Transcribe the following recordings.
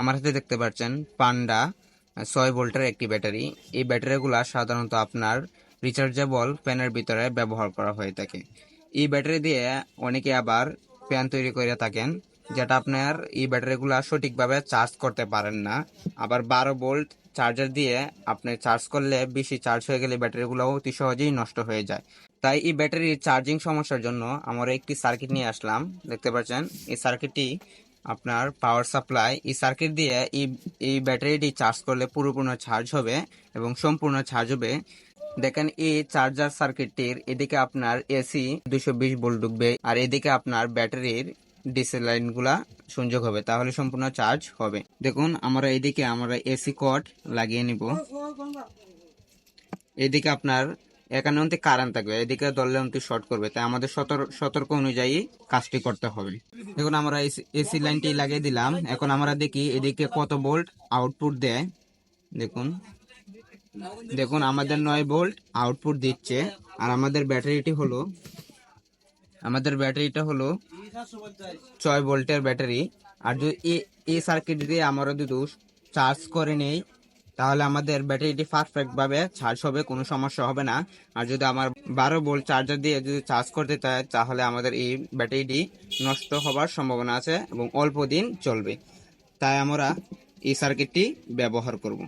আমার হাতে দেখতে পাচ্ছেন পান্ডা ছয় ভোল্টের একটি ব্যাটারি। এই ব্যাটারিগুলা সাধারণত আপনার রিচার্জেবল ফ্যানের ভিতরে ব্যবহার করা হয়ে থাকে। এই ব্যাটারি দিয়ে অনেকে আবার ফ্যান তৈরি করে থাকেন, যেটা আপনার এই ব্যাটারিগুলা সঠিকভাবে চার্জ করতে পারেন না। আবার বারো ভোল্ট চার্জার দিয়ে আপনি চার্জ করলে বেশি চার্জ হয়ে গেলে ব্যাটারিগুলো অতি সহজেই নষ্ট হয়ে যায়। তাই এই ব্যাটারির চার্জিং সমস্যার জন্য আমরা একটি সার্কিট নিয়ে আসলাম। দেখতে পাচ্ছেন, এই সার্কিটটি আপনার পাওয়ার সাপ্লাই এই সার্কিট দিয়ে এই এই ব্যাটারিটি চার্জ করলে পুরোপূর্ণ চার্জ হবে এবং সম্পূর্ণ চার্জ হবে। দেখেন এই চার্জার সার্কিটটির এদিকে আপনার এসি দুশো বিশ ভোল্ট ঢুকবে আর এদিকে আপনার ব্যাটারির ডিসি লাইনগুলা সংযোগ হবে, তাহলে সম্পূর্ণ চার্জ হবে। দেখুন, আমরা এদিকে আমরা এসি কট লাগিয়ে নিব। এদিকে আপনার এখানে অন্তি কারেন্ট থাকবে, এদিকে ধরলে অন্তি শর্ট করবে, তাই আমাদের সতর- সতর্ক অনুযায়ী কাজটি করতে হবে। দেখুন, আমরা এসি লাইনটি লাগিয়ে দিলাম, এখন আমরা দেখি এদিকে কত ভোল্ট আউটপুট দেয়। দেখুন দেখুন, আমাদের নয় ভোল্ট আউটপুট দিচ্ছে, আর আমাদের ব্যাটারিটি হলো, আমাদের ব্যাটারিটা হলো ছয় ভোল্টের ব্যাটারি, আর যদি এ- সার্কিট দিয়ে আমরা যদি চার্জ করে নেই তাহলে আমাদের ব্যাটারিটি পারফেক্ট ভাবে চার্জ হবে, কোনো সমস্যা হবে না। আর যদি আমার বারো ভোল্ট চার্জার দিয়ে যদি চার্জ করতে চাই তাহলে আমাদের এই ব্যাটারিটি নষ্ট হবার সম্ভাবনা আছে এবং অল্প দিন চলবে। তাই আমরা এই সার্কিটটি ব্যবহার করব।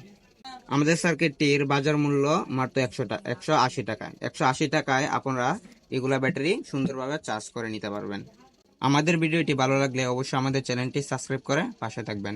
আমাদের সার্কিটটির বাজার মূল্য মাত্র একশো টাকা একশো আশি টাকা। একশো আশি টাকায় আপনারা এগুলা ব্যাটারি সুন্দরভাবে চার্জ করে নিতে পারবেন। আমাদের ভিডিওটি ভালো লাগলে অবশ্যই আমাদের চ্যানেলটি সাবস্ক্রাইব করে পাশে থাকবেন।